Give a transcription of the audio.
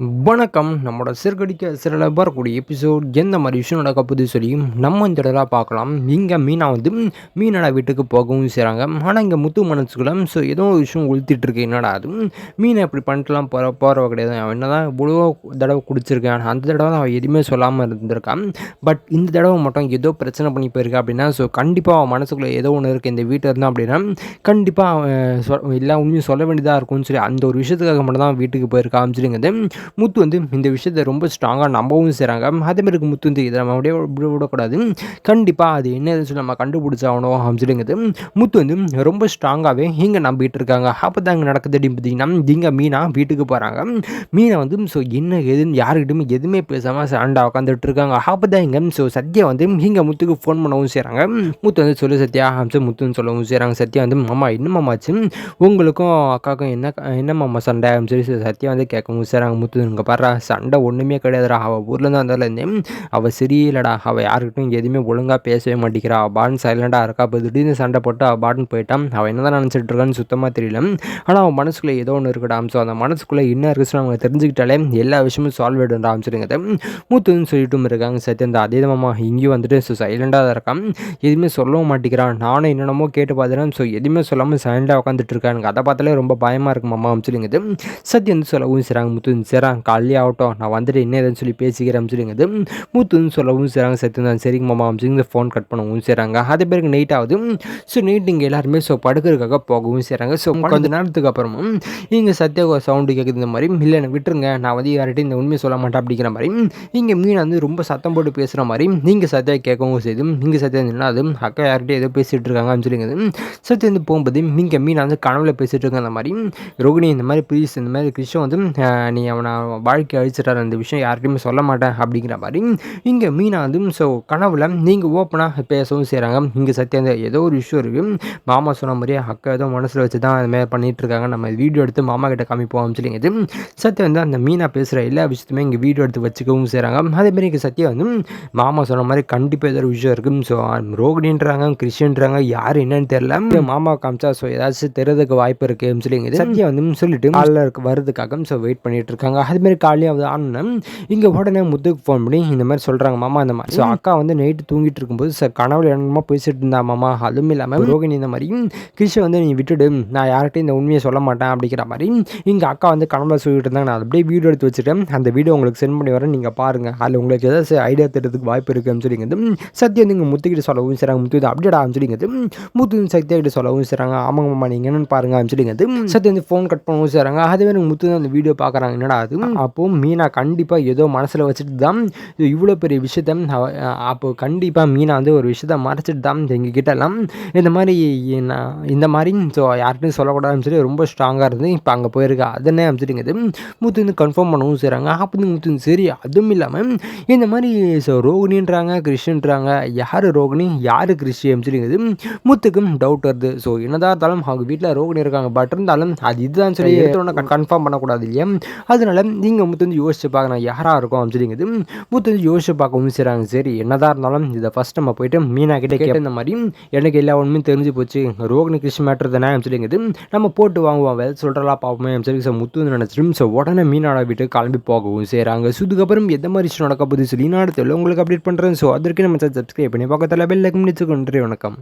வணக்கம். நம்மளோட சிறுகடிக்க சிறல வரக்கூடிய எபிசோட் எந்த மாதிரி விஷயம் நடக்க போகுது சொல்லியும் நம்ம இந்த இடத்துல பார்க்கலாம். இங்கே மீனா வந்து மீனடா வீட்டுக்கு போகவும் செய்கிறாங்க ஆனால் இங்கே முத்து மனசுக்குள்ள ஸோ ஏதோ ஒரு விஷயம் உளுத்திட்டு இருக்கு. என்னடா அது? மீனை இப்படி பண்ணிட்டுலாம் போகிற போகிறவ கிடையாது. அவன் என்ன தான் இவ்வளோ தடவை குடிச்சிருக்கான். அந்த தடவை தான் அவன் எதுவுமே சொல்லாமல் இருந்திருக்கான். பட் இந்த தடவை மட்டும் ஏதோ பிரச்சனை பண்ணி போயிருக்கா அப்படின்னா ஸோ கண்டிப்பாக அவன் மனசுக்குள்ளே ஏதோ ஒன்று இருக்குது இந்த வீட்டில் இருந்தான் அப்படின்னா கண்டிப்பாக அவன் சொ எல்லா உண்மையும் சொல்ல வேண்டியதாக இருக்கும்னு சொல்லி அந்த ஒரு விஷயத்துக்காக மட்டும் தான் வீட்டுக்கு போயிருக்கான்னு சொல்லிங்கிறது முத்து வந்து இந்த விஷயத்தை ரொம்ப ஸ்ட்ராங்காக நம்பவும் செய்கிறாங்க அதேமாதிரி முத்து வந்து இதை நம்ம அப்படியே விட விடக்கூடாது. கண்டிப்பாக அது என்ன சொல்லி நம்ம கண்டுபிடிச்சாகணும் அப்படின்னு சொல்லிங்கிறது முத்து வந்து ரொம்ப ஸ்ட்ராங்காகவே இங்கே நம்பிட்டு இருக்காங்க. அப்போ தான் இங்கே நடக்குது அப்படின்னு பார்த்தீங்கன்னா இங்கே மீனா வீட்டுக்கு போகிறாங்க மீனை வந்து ஸோ என்ன எதுன்னு யாருக்கிட்டையுமே எதுவுமே பேசாமல் சண்டா உட்காந்துட்டு இருக்காங்க. அப்போ தான் இங்கே ஸோ சத்யா வந்து இங்கே முத்துக்கு ஃபோன் பண்ணவும் செய்கிறாங்க முத்து வந்து சொல்லு சத்யா. ஹம்சம் முத்துன்னு சொல்லவும் செய்கிறாங்க சத்யா வந்து மாமா என்னமாச்சு உங்களுக்கும் அக்காவுக்கும் என்ன என்னம்மா சண்டை? அப்படின்னு சொல்லி சத்யா வந்து கேட்கவும் செய்கிறாங்க முத்து இங்கே பாரு சண்டை ஒன்றுமே கிடையாதுடா. அவள் ஊர்லேருந்து வந்ததுலேருந்தே அவள் சரியலடா அவள் யாருக்கிட்டும் எதுவுமே ஒழுங்காக பேசவே மாட்டேங்கிறா. அவள் பாட்னு சைலண்டாக இருக்கா. அப்போ திடீர்னு சண்டை போட்டு அவள் பாட்னு போயிட்டான் அவள் என்ன தான் நினச்சிட்டு இருக்கான்னு சுத்தமாக தெரியல ஆனால் அவன் மனசுக்குள்ளே ஏதோ ஒன்று இருக்கடா. ஸோ அந்த மனசுக்குள்ளே என்ன இருக்குன்னு அவங்க தெரிஞ்சுக்கிட்டாலே எல்லா விஷயமும் சால்வ் ஆகிடும் ஆரம்பிச்சிருங்க மூத்துன்னு சொல்லிட்டும் இருக்காங்க சத்யந்தா அதே மாமா இங்கேயும் வந்துட்டு ஸோ சைலண்டாக தான் இருக்கான் எதுவுமே சொல்லவும் மாட்டேங்கிறான் நானும் என்னென்னமோ கேட்டு பார்த்துறேன் ஸோ எதுவுமே சொல்லாமல் சைலண்டாக உட்காந்துட்டு இருக்கானுங்க அதை பார்த்தாலே ரொம்ப பயமாக இருக்கு மாமா. சொல்லிங்க சத்யம் சொல்லவும் செய்கிறாங்க முத்து சரிறான் காலையே ஆகட்டும் நான் வந்துட்டு என்ன ஏதுன்னு சொல்லி பேசிக்கிறேன் சொல்லிங்கிறது மூத்துன்னு சொல்லவும் செய்கிறாங்க சத்யம் தான் சரிங்க மாமா அப்படின்னு ஃபோன் கட் பண்ணவும் செய்கிறாங்க அதே பேருக்கு நைட் ஆகுது ஸோ நைட் இங்கே எல்லாருமே ஸோ படுக்கிறதுக்காக போகவும் செய்கிறாங்க ஸோ கொஞ்ச நேரத்துக்கு அப்புறமும் இங்கே சத்யா சவுண்டு கேட்குது இந்த மாதிரி இல்லை எனக்கு விட்டுருங்க நான் வந்து யார்கிட்டையும் இந்த உண்மையை சொல்ல மாட்டேன் அப்படிங்கிற மாதிரி இங்கே மீன் வந்து ரொம்ப சத்தம் போட்டு பேசுகிற மாதிரி நீங்கள் சத்யா கேட்கவும் செய்து நீங்கள் சத்யா இருந்தீங்கன்னா அது அக்கா யார்கிட்டயும் ஏதோ பேசிகிட்டு இருக்காங்கன்னு சொல்லிங்க சத்யா வந்து போகும்போது இங்கே மீன் வந்து கனவுல பேசிகிட்டு இருக்க அந்த மாதிரி ரோகிணி இந்த மாதிரி ப்ளீஸ் இந்த மாதிரி கிருஷ்ணன் வந்து நீ அவனை வாழ்க்கை அழிச்சிட்டார் அந்த விஷயம் யார்கிட்டையுமே சொல்ல மாட்டேன் அப்படிங்கிற மாதிரி. இங்கே மீனா வந்து ஸோ கனவுல நீங்கள் ஓப்பனாக பேசவும் செய்கிறாங்க இங்கே சத்யா ஏதோ ஒரு இஷ்யூ இருக்குது மாமா சொன்ன மாதிரியே அக்கா ஏதோ மனசில் வச்சு தான் அது மாதிரி பண்ணிகிட்டு இருக்காங்க. நம்ம வீடியோ எடுத்து மாமா கிட்ட காமிப்போம் சொல்லிங்கிறது சத்யா வந்து அந்த மீனா பேசுகிற எல்லா விஷயத்துமே இங்கே வீடியோ எடுத்து வச்சுக்கவும் செய்கிறாங்க அதேமாதிரி இங்கே சத்யா வந்து மாமா சொன்ன மாதிரி கண்டிப்பாக ஏதோ ஒரு விஷயம் இருக்குது ஸோ ரோகிணின்றாங்க கிறிஸ்டின்றாங்க யார் என்னன்னு தெரியல. மாமா காமிச்சா ஸோ ஏதாச்சும் தெரியறதுக்கு வாய்ப்பு இருக்குன்னு சொல்லிங்க சத்யா வந்து சொல்லிட்டு நல்லா இருக்க வரதுக்காக ஸோ வெயிட் பண்ணிட்டு இருக்காங்க. அதுமாரி காலையில் வந்து ஆனோம் இங்கே உடனே முத்துக்கு ஃபோன் பண்ணி இந்த மாதிரி சொல்கிறாங்க மாமா இந்த மாதிரி ஸோ அக்கா வந்து நைட்டு தூங்கிட்டு இருக்கும்போது சார் கனவுல என்னமோ பேசிட்டு இருந்தா மாமா. அதுவும் இல்லாமல் ரோகிணி இந்த மாதிரி கிருஷ்ண வந்து நீ விட்டுடு. நான் யார்கிட்டையும் இந்த உண்மையை சொல்ல மாட்டேன் அப்படிங்கிற மாதிரி இங்கே அக்கா வந்து கனவுல சொல்லிட்டு இருந்தாங்க. நான் அப்படியே வீடியோ எடுத்து வச்சுட்டேன். அந்த வீடியோ உங்களுக்கு சென்ட் பண்ணி வரேன். நீங்கள் பாருங்கள் அதில் உங்களுக்கு ஏதாச்சும் ஐடியா தரதுக்கு வாய்ப்பு இருக்குன்னு சொல்லிங்க சத்யா வந்து இங்கே முத்துக்கிட்ட சொல்லவும் செய்கிறாங்க முத்து இது அப்படியேடா சொல்லிங்க முத்து சத்யா கிட்ட சொல்லவும் செய்கிறாங்க ஆமாங்க மாமா நீங்கள் என்னன்னு பாருங்க சொல்லிங்க சத்யா வந்து ஃபோன் கட் பண்ணவும் செய்கிறாங்க அதுவே எனக்கு முத்து அந்த வீடியோ பார்க்குறாங்க என்னடா அது? அப்போது மீனா கண்டிப்பாக ஏதோ மனசில் வச்சுட்டு தான் இவ்வளோ பெரிய விஷயத்த அப்போ கண்டிப்பாக மீனா வந்து ஒரு விஷயத்த மறைச்சிட்டு தான் எங்ககிட்டலாம். இந்த மாதிரி இந்த மாதிரி ஸோ யார்கிட்டையும் சொல்லக்கூடாதுன்னு சொல்லி ரொம்ப ஸ்ட்ராங்காக இருந்து இப்போ அங்கே போயிருக்கா. அதனே அமைச்சிட்டுங்கிறது முத்து வந்து கன்ஃபார்ம் பண்ணவும் செய்கிறாங்க அப்போ வந்து முத்து சரி அதுவும் இல்லாமல் இந்த மாதிரி ஸோ ரோகிணின்றாங்க கிறிஸ்டின்றாங்க யார் ரோகிணி? யார் கிறிஸ்டி அமைச்சிட்டுங்கிறது முத்துக்கும் டவுட் வருது. ஸோ என்னதான் இருந்தாலும் அவங்க வீட்டில் ரோகிணி இருக்காங்க. பட் இருந்தாலும் அது இதுதான் சொல்லி கன்ஃபார்ம் பண்ணக்கூடாது இல்லையா? அதனால நீங்கள் முத்து வந்து யோசிச்சு பார்க்கணும் யாராக இருக்கும் அப்படிங்கிறது முத்து வந்து யோசிச்சு பார்க்கவும் செய்கிறாங்க சரி என்னதான் இருந்தாலும் இதை ஃபஸ்ட் நம்ம போயிட்டு மீனா கிட்டே கேட்ட இந்த மாதிரி எனக்கு எல்லா ஒன்றுமே தெரிஞ்சு போச்சு. ரோகிணி கிருஷ்ண மேட்ரு தானே அப்படிங்கிறது நம்ம போட்டு வாங்குவோம் வேலை சொல்கிறலாம் பார்ப்போமே சரி ஸோ முத்து வந்து நினச்சிட்டு ஸோ உடனே மீனோட வீட்டுக்கு கிளம்பி போகவும் செய்கிறாங்க ஸோ இதுக்கப்புறம் எந்த மாதிரி விஷயம் நடக்க போகுது? சொல்லி நான் உங்களுக்கு அப்டேட் பண்ணுறேன் ஸோ அதற்கு நம்ம சப்ஸ்கிரைப் பண்ணி பக்கத்தில் பெல் லைக் முடிச்சுக்கொண்டு வணக்கம்.